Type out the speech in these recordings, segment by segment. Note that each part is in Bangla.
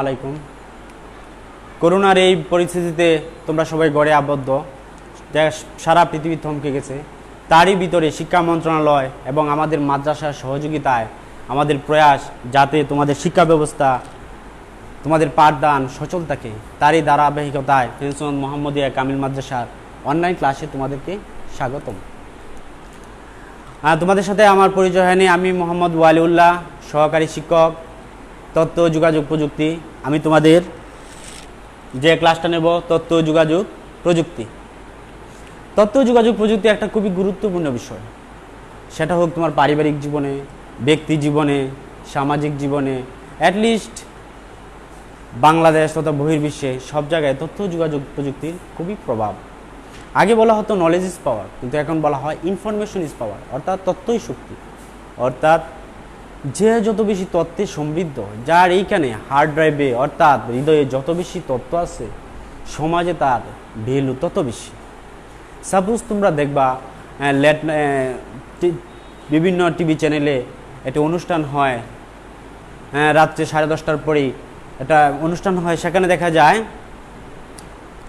আলাইকুম। করোনার এই পরিস্থিতিতে তোমরা সবাই গড়ে আবদ্ধ। যা সারা পৃথিবী থমকে গেছে। তারই ভিতরে শিক্ষা মন্ত্রণালয় এবং আমাদের মাদ্রাসার সহযোগিতায় আমাদের প্রয়াস যাতে তোমাদের শিক্ষা ব্যবস্থা, তোমাদের পাঠদান সচল থাকে, তারই ধারাবাহিকতায় ফেন্সন মোহাম্মদিয়া কামিল মাদ্রাসার অনলাইন ক্লাসে তোমাদেরকে স্বাগতম। তোমাদের সাথে আমার পরিচয় হয়নি। আমি মোহাম্মদ ওয়ালিউল্লাহ, সহকারী শিক্ষক তথ্য যোগাযোগ, প্রযুক্তি। আমি তোমাদের যে ক্লাসটা নেব তথ্য যোগাযোগ, প্রযুক্তি। তথ্য যোগাযোগ, প্রযুক্তি একটা খুবই গুরুত্বপূর্ণ বিষয়। সেটা হোক তোমার পারিবারিক জীবনে, ব্যক্তি জীবনে, সামাজিক জীবনে অ্যাটলিস্ট বাংলাদেশ তথা বহির্বিশ্বে সব জায়গায় তথ্য যোগাযোগ, প্রযুক্তির খুবই প্রভাব। আগে বলা হতো নলেজ ইজ পাওয়ার কিন্তু এখন বলা হয় ইনফরমেশন ইজ পাওয়ার অর্থাৎ তথ্যই শক্তি। অর্থাৎ যে যত বেশি তত্ত্বে সমৃদ্ধ যার এইখানে হার্ড ড্রাইভে অর্থাৎ হৃদয়ে যত বেশি তত্ত্ব আছে সমাজে তার ভ্যালু তত বেশি। সাপোজ তোমরা দেখবা লেট বিভিন্ন টিভি চ্যানেলে একটা অনুষ্ঠান হয় হ্যাঁ, রাত্রে সাড়ে দশটার পরেই একটা অনুষ্ঠান হয় সেখানে দেখা যায়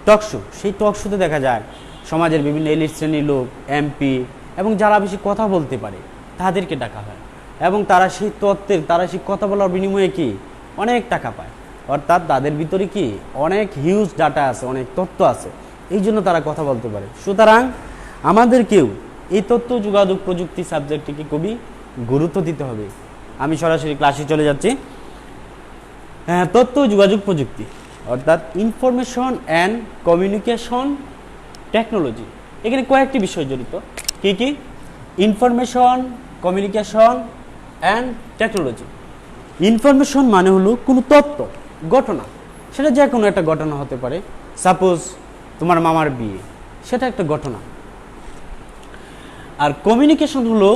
টক শো সেই টক শোতে দেখা যায় সমাজের বিভিন্ন এলিট শ্রেণির লোক এমপি এবং যারা বেশি কথা বলতে পারে তাদেরকে ডাকা হয়। এবং তারা সেই তত্ত্বের, তারা সেই কথা বলার বিনিময়ে কি? অনেক টাকা পায়। অর্থাৎ তাদের ভিতরে কি? অনেক হিউজ ডাটা আছে, অনেক তথ্য আছে। এই জন্য তারা কথা বলতে পারে। সুতরাং আমাদেরকেও এই তথ্য, যোগাযোগ প্রযুক্তি সাবজেক্টটিকে খুবই গুরুত্ব দিতে হবে। আমি সরাসরি ক্লাসে চলে যাচ্ছি। হ্যাঁ তথ্য, যোগাযোগ প্রযুক্তি, অর্থাৎ ইনফরমেশন অ্যান্ড কমিউনিকেশন টেকনোলজি এখানে কয়েকটি বিষয় জড়িত। কী কী? Information communication and technology information মানে হলো কোনো তথ্য ঘটনা। সেটা যে কোনো একটা ঘটনা হতে পারে। সাপোজ তোমার মামার বিয়ে, সেটা একটা ঘটনা। আর কমিউনিকেশন হলো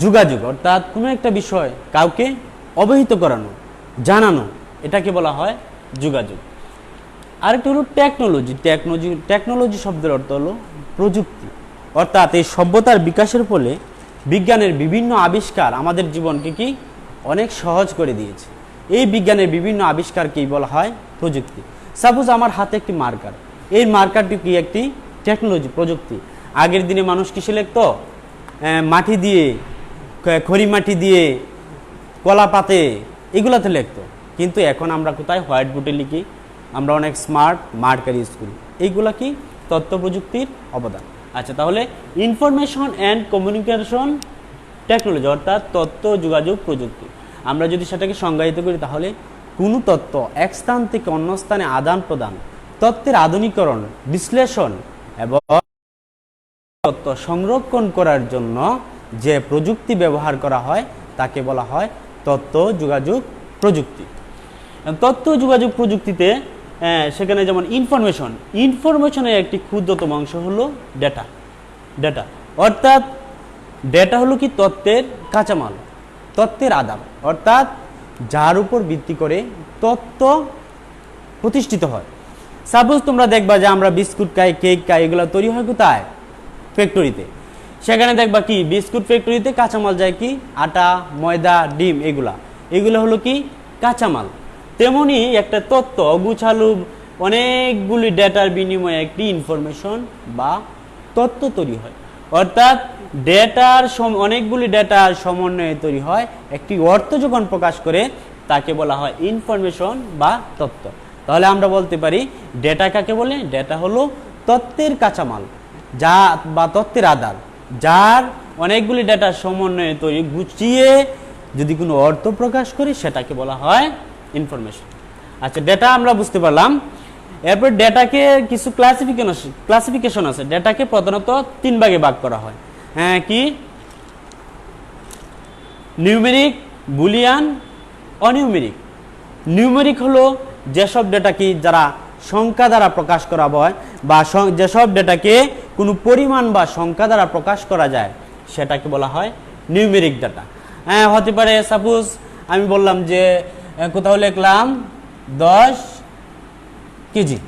যোগাযোগ, অর্থাৎ কোনো একটা বিষয় কাউকে অবহিত করানো, জানানো, এটাকে বলা হয় যোগাযোগ। আরেকটা হলো টেকনোলজি টেকনোলজি টেকনোলজি শব্দের অর্থ হলো প্রযুক্তি। অর্থাৎ এই সভ্যতার বিকাশের ফলে বিজ্ঞানের বিভিন্ন আবিষ্কার আমাদের জীবনকে কি অনেক সহজ করে দিয়েছে। এই বিজ্ঞানের বিভিন্ন আবিষ্কারকেই বলা হয় প্রযুক্তি। সাপোজ আমার হাতে একটি মার্কার। এই মার্কারটি কি একটি টেকনোলজি, প্রযুক্তি? আগের দিনে মানুষ কিসে লিখতো? মাটি দিয়ে খড়ি মাটি দিয়ে, কলা পাতে, এগুলাতে লিখতো। কিন্তু এখন আমরা কোথায়? হোয়াইট বোর্ডে লিখি। আমরা অনেক স্মার্ট মার্কার ইউজ করি। এইগুলা কি? তথ্য প্রযুক্তির অবদান। আচ্ছা তাহলে ইনফরমেশন অ্যান্ড কমিউনিকেশন টেকনোলজি অর্থাৎ তথ্য যোগাযোগ, প্রযুক্তি। আমরা যদি সেটাকে সংজ্ঞায়িত করি, তাহলে কোনো তথ্য এক স্থান থেকে অন্য স্থানে আদান প্রদান, তত্ত্বের আধুনিকরণ, বিশ্লেষণ এবং তথ্য সংরক্ষণ করার জন্য যে প্রযুক্তি ব্যবহার করা হয়, তাকে বলা হয় তথ্য যোগাযোগ, প্রযুক্তি। তথ্য যোগাযোগ, প্রযুক্তিতে সেখানে যেমন ইনফরমেশন ইনফরমেশনের একটি ক্ষুদ্রতম অংশ হলো ডেটা ডেটা অর্থাৎ ডেটা হলো কি? তত্ত্বের কাঁচামাল, তত্ত্বের আদান। অর্থাৎ যার উপর ভিত্তি করে তত্ত্ব প্রতিষ্ঠিত হয়। সাপোজ তোমরা দেখবা যে আমরা বিস্কুট খাই, কেক খাই, এগুলো তৈরি হয় কোথায়? ফ্যাক্টরিতে। সেখানে দেখবা কি? বিস্কুট ফ্যাক্টরিতে কাঁচামাল যায় কি? আটা, ময়দা, ডিম, এগুলা। এগুলো হলো কি? কাঁচামাল। তেমনি একটা তত্ত্ব, অগুছালু অনেকগুলি ডেটার বিনিময়ে একটি ইনফরমেশন বা তত্ত্ব তৈরি হয়। অর্থাৎ ডেটার অনেকগুলি ডেটার সমন্বয়ে তৈরি হয়, একটি অর্থ যখন প্রকাশ করে, তাকে বলা হয় ইনফরমেশন বা তত্ত্ব। তাহলে আমরা বলতে পারি, ডেটা কাকে বলে? ডেটা হলো তত্ত্বের কাঁচামাল, যা বা তত্ত্বের আধার যার অনেকগুলি ডেটার সমন্বয়ে তৈরি, গুছিয়ে যদি কোনো অর্থ প্রকাশ করে, সেটাকে বলা হয় ইনফরমেশন আচ্ছা ডেটা আমরা বুঝতে পারলাম। এরপর ডেটাকে কিছু ক্লাসিফিকেশন ক্লাসিফিকেশন আছে। ডেটাকে প্রধানত তিন ভাগে ভাগ করা হয়। হ্যাঁ কি? Numeric boolean অনিউমেরিক। নিউমেরিক হলো যেসব ডেটা কি যারা সংখ্যা দ্বারা প্রকাশ করা হয় বা যেসব ডেটাকে কোনো পরিমাণ বা সংখ্যা দ্বারা প্রকাশ করা যায়, সেটাকে বলা হয় নিউমেরিক ডাটা হ্যাঁ হতে পারে সাপোজ আমি বললাম যে কোথাও লিখলাম দশ কেজি।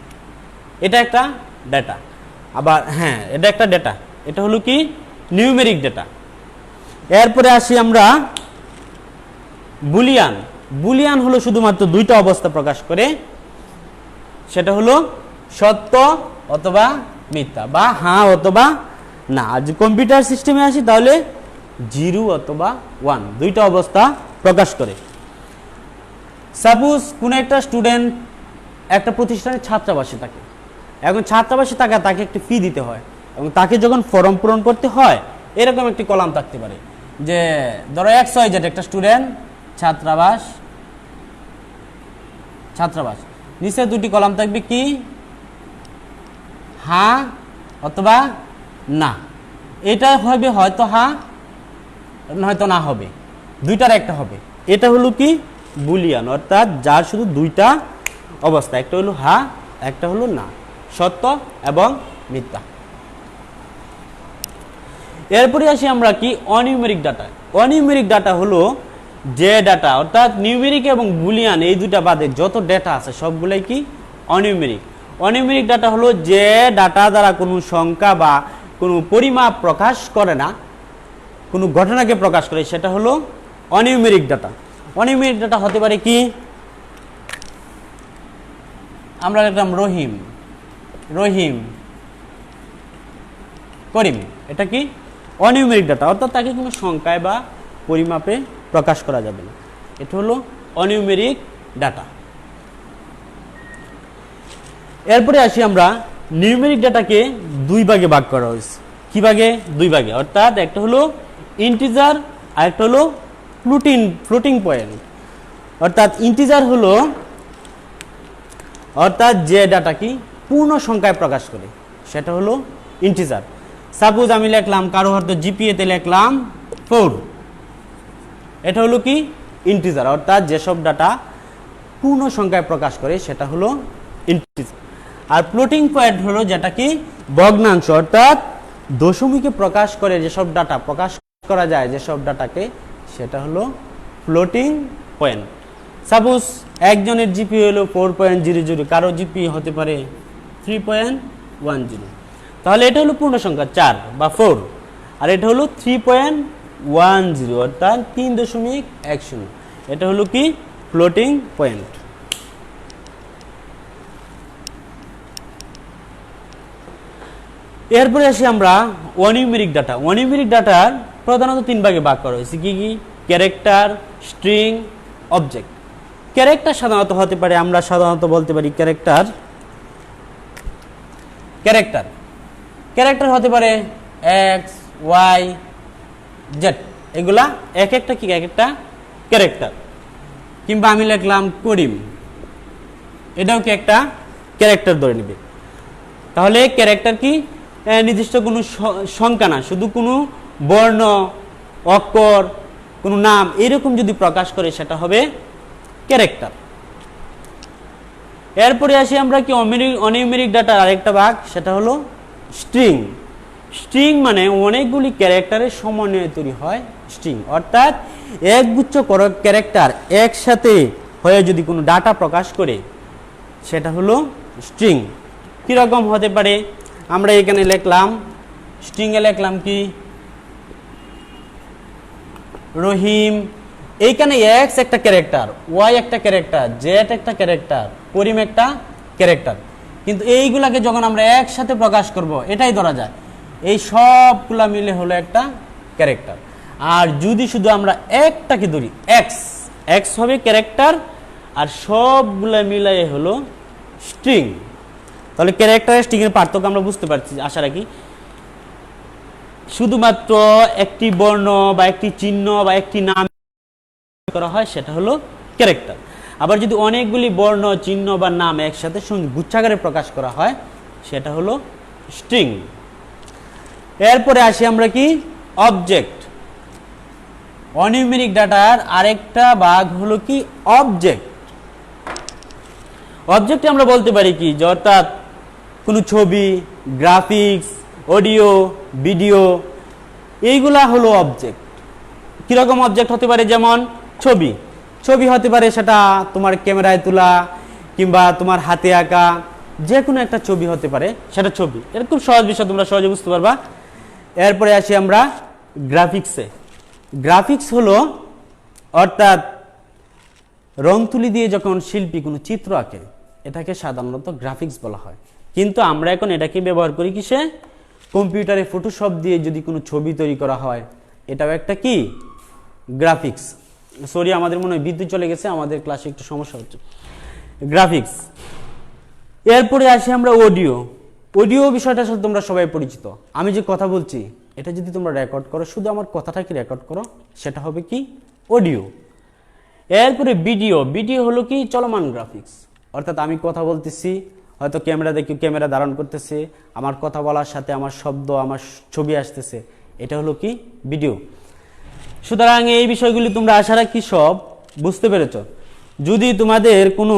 এটা একটা ডেটা আবার হ্যাঁ এটা একটা ডেটা এটা হলো কি? নিউমেরিক ডেটা এরপরে আসি আমরা বুলিয়ান। বুলিয়ান হলো শুধুমাত্র দুইটা অবস্থা প্রকাশ করে। সেটা হলো সত্য অথবা মিথ্যা বা হ্যাঁ অথবা না। আজ কম্পিউটার সিস্টেমে আসি, তাহলে জিরো অথবা ওয়ান দুইটা অবস্থা প্রকাশ করে। সাপোজ কোনো একটা স্টুডেন্ট একটা প্রতিষ্ঠানের ছাত্রাবাসে থাকে। এখন ছাত্রাবাসে থাকা তাকে একটি ফি দিতে হয় এবং তাকে যখন ফর্ম পূরণ করতে হয়, এরকম একটি কলাম থাকতে পারে যে, ধরো একশো জেড একটা স্টুডেন্ট ছাত্রাবাস ছাত্রাবাস, নিচে দুটি কলাম থাকবে কি? হ্যাঁ অথবা না। এটা হবে হয়তো হ্যাঁ হয়তো না হবে। দুইটার একটা হবে। এটা হলো কি? বুলিয়ান, অর্থাৎ যার শুধু দুইটা অবস্থা, একটা হলো হা, একটা হলো না, সত্য এবং মিথ্যা। এরপরে আসি আমরা কি? অনিউমেরিক ডাটা। অনিউমেরিক ডাটা হলো যে ডাটা, অর্থাৎ নিউমেরিক এবং বুলিয়ান, এই দুটা বাদে যত ডেটা আছে, সবগুলোই কি? অনিউমেরিক। অনিউমেরিক ডাটা হলো যে ডাটা দ্বারা কোনো সংখ্যা বা কোনো পরিমাপ প্রকাশ করে না, কোনো ঘটনাকে প্রকাশ করে, সেটা হলো অনিউমেরিক ডাটা। অনিউমেরিক ডাটা হতে পারে কি? আমরা লিখলাম রহিম রহিম, করিম। এটা কি? অনিউমেরিক ডাটা অর্থাৎ তাকে কোনো সংখ্যায় বা পরিমাপে প্রকাশ করা যাবে না। এটা হলো অনিউমেরিক ডাটা এরপরে আসি আমরা, নিউমেরিক ডাটাকে দুই ভাগে ভাগ করা হয়েছে। কি ভাগে? দুই ভাগে। অর্থাৎ একটা হলো ইন্টিজার আর একটা হলো ফ্লোটিং ফ্লোটিং পয়েন্ট অর্থাৎ ইন্টিজার হলো, অর্থাৎ যে ডাটা কি পূর্ণ সংখ্যায় প্রকাশ করে, সেটা হলো ইন্টিজার সাপোজ আমি লিখলাম, কারও হয়তো জিপিএতে লিখলাম ফোর এটা হলো কি? ইন্টিজার অর্থাৎ যেসব ডাটা পূর্ণ সংখ্যায় প্রকাশ করে, সেটা হলো ইন্টিজার আর ফ্লোটিং পয়েন্ট হলো যেটা কি? ভগ্নাংশ. অর্থাৎ দশমিকে প্রকাশ করে যেসব ডাটা প্রকাশ করা যায়, যেসব ডাটাকে সেটা হলো ফ্লোটিং পয়েন্ট সাপোজ একজনের জিপি হলো ফোর পয়েন্ট জিরো জিরো কারও জিপি হতে পারে থ্রি পয়েন্ট ওয়ান জিরো তাহলে এটা হলো পূর্ণ সংখ্যা চার বা ফোর আর এটা হলো থ্রি পয়েন্ট ওয়ান জিরো অর্থাৎ তিন দশমিক এক শূন্য। এটা হলো কি? ফ্লোটিং পয়েন্ট এরপরে আসি আমরা অনিউমেরিক ডাটা। অনিউমেরিক ডাটার প্রধানত তিন ভাগে ভাগ করা হয়েছে। কি কি? Character, string, object. ক্যারেক্টার সাধারণত হতে পারে, আমরা সাধারণত বলতে পারি ক্যারেক্টার। ক্যারেক্টার। ক্যারেক্টার হতে পারে এক্স, ওয়াই, জেড। এগুলা এক একটা কি এক একটা? ক্যারেক্টার। কিংবা আমি লিখলাম করিম। এটাও কি একটা? ক্যারেক্টার ধরে নেবে। তাহলে ক্যারেক্টার কি? নির্দিষ্ট কোনো সংখ্যা না, শুধু কোনো বর্ণ, অক্ষর, কোনো নাম, এরকম যদি প্রকাশ করে সেটা হবে ক্যারেক্টার এরপরে আসি আমরা কি অনিউমেরিক ডাটার আরেকটা ভাগ, সেটা হলো স্ট্রিং স্ট্রিং মানে অনেকগুলি ক্যারেক্টারের সমন্বয়ে তৈরি হয় স্ট্রিং অর্থাৎ একগুচ্ছ ক্যারেক্টার একসাথে হয়ে যদি কোনো ডাটা প্রকাশ করে, সেটা হলো স্ট্রিং কীরকম হতে পারে? আমরা এখানে লিখলাম স্ট্রিংয়ে লিখলাম কি? রহিম। এইখানে এক্স একটা ক্যারেক্টার ওয়াই একটা ক্যারেক্টার জেড একটা ক্যারেক্টার করিম একটা ক্যারেক্টার কিন্তু এইগুলাকে যখন আমরা একসাথে প্রকাশ করব, এটাই ধরা যায়। এই সবগুলা মিলে হলো একটা ক্যারেক্টার আর যদি শুধু আমরা একটাকে ধরি এক্স এক্স হবে ক্যারেক্টার আর সবগুলা মিলাই হলো স্ট্রিং তাহলে ক্যারেক্টার স্ট্রিং এর পার্থক্য আমরা বুঝতে পারছি, আশা রাখি। শুধুমাত্র একটি বর্ণ বা একটি চিহ্ন বা একটি নাম করা হয়, সেটা হলো ক্যারেক্টার। আবার যদি অনেকগুলি বর্ণ, চিহ্ন বা নাম একসাথে গুচ্ছাকারে প্রকাশ করা হয়, সেটা হলো স্ট্রিং। এরপরে আসি আমরা কি? অবজেক্ট। অনিউমেরিক ডাটার আরেকটা ভাগ হলো কি? অবজেক্ট। অবজেক্টে আমরা বলতে পারি কি? যে অর্থাৎ কোনো ছবি, গ্রাফিক্স অডিও, ভিডিও, এইগুলা হলো অবজেক্ট কীরকম অবজেক্ট হতে পারে? যেমন ছবি। ছবি হতে পারে সেটা তোমার ক্যামেরায় তোলা কিংবা তোমার হাতে আঁকা। যে কোনো একটা ছবি হতে পারে, সেটা ছবি। এটা খুব সহজ বিষয়, তোমরা সহজে বুঝতে পারবা। এরপরে আসি আমরা গ্রাফিক্সে গ্রাফিক্স হলো, অর্থাৎ রং তুলি দিয়ে যখন শিল্পী কোনো চিত্র আঁকে, এটাকে সাধারণত গ্রাফিক্স বলা হয়। কিন্তু আমরা এখন এটাকে ব্যবহার করি কিসে? কম্পিউটারে ফটোশপ দিয়ে যদি কোনো ছবি তৈরি করা হয়, এটাও একটা কি? গ্রাফিক্স সরি আমাদের মনে হয় বিদ্যুৎ চলে গেছে, আমাদের ক্লাসে একটু সমস্যা হচ্ছে। গ্রাফিক্স এরপরে আসি আমরা অডিও অডিও বিষয়টার সাথে তোমরা সবাই পরিচিত। আমি যে কথা বলছি, এটা যদি তোমরা রেকর্ড করো, শুধু আমার কথাটাকে রেকর্ড করো, সেটা হবে কি? অডিও এরপরে ভিডিও ভিডিও হলো কি? চলমান গ্রাফিক্স অর্থাৎ আমি কথা বলতেছি হয়তো ক্যামেরা দেখি ক্যামেরা ধারণ করতেছে, আমার কথা বলার সাথে আমার শব্দ, আমার ছবি আসতেছে। এটা হলো কি? ভিডিও। সুতরাং এই বিষয়গুলি তোমরা আশা রাখি সব বুঝতে পেরেছ। যদি তোমাদের কোনো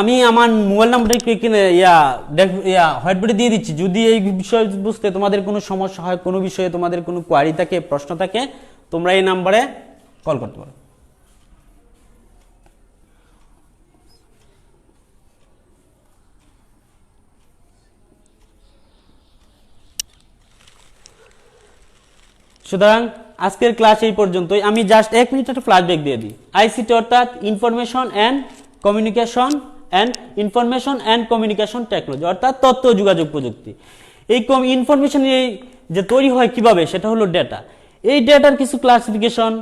আমি আমার মোবাইল নাম্বারটা একটু এখানে ইয়া ইয়া হোয়াইটবোর্ডে দিয়ে দিচ্ছি। যদি এই বিষয় বুঝতে তোমাদের কোনো সমস্যা হয়, কোনো বিষয়ে তোমাদের কোনো কোয়ারি থাকে, প্রশ্ন থাকে, তোমরা এই নাম্বারে কল করতে পারো। সুতরাং আজকের ক্লাস এই পর্যন্তই। আমি জাস্ট এক মিনিট একটা ফ্ল্যাশব্যাক দিয়ে দিই। আইসিটি অর্থাৎ information and communication and information and communication technology অর্থাৎ তথ্য, যোগাযোগ প্রযুক্তি। এই কম ইনফরমেশন যে তৈরি হয় কীভাবে, সেটা হলো ডেটা এই ডেটার কিছু classification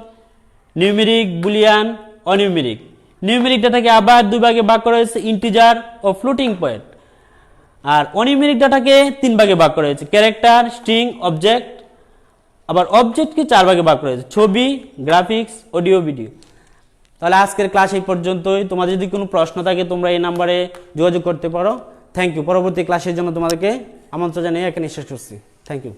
numeric boolean alphanumeric numeric ডেটাকে আবার দুই ভাগে ভাগ করা হয়েছে ইন্টিজার ও ফ্লোটিং পয়েন্ট আর অনিউমেরিক ডাটাকে তিন ভাগে ভাগ করা হয়েছে ক্যারেক্টার স্ট্রিং অবজেক্ট আবার অবজেক্টকে চার ভাগে ভাগ করা হয়েছে। ছবি গ্রাফিক্স অডিও ভিডিও তাহলে আজকের ক্লাস এই পর্যন্তই। তোমাদের যদি কোনো প্রশ্ন থাকে, তোমরা এই নাম্বারে যোগাযোগ করতে পারো। থ্যাংক ইউ পরবর্তী ক্লাসের জন্য তোমাদেরকে আমন্ত্রণ জানিয়ে এখানে শেষ করছি। Thank you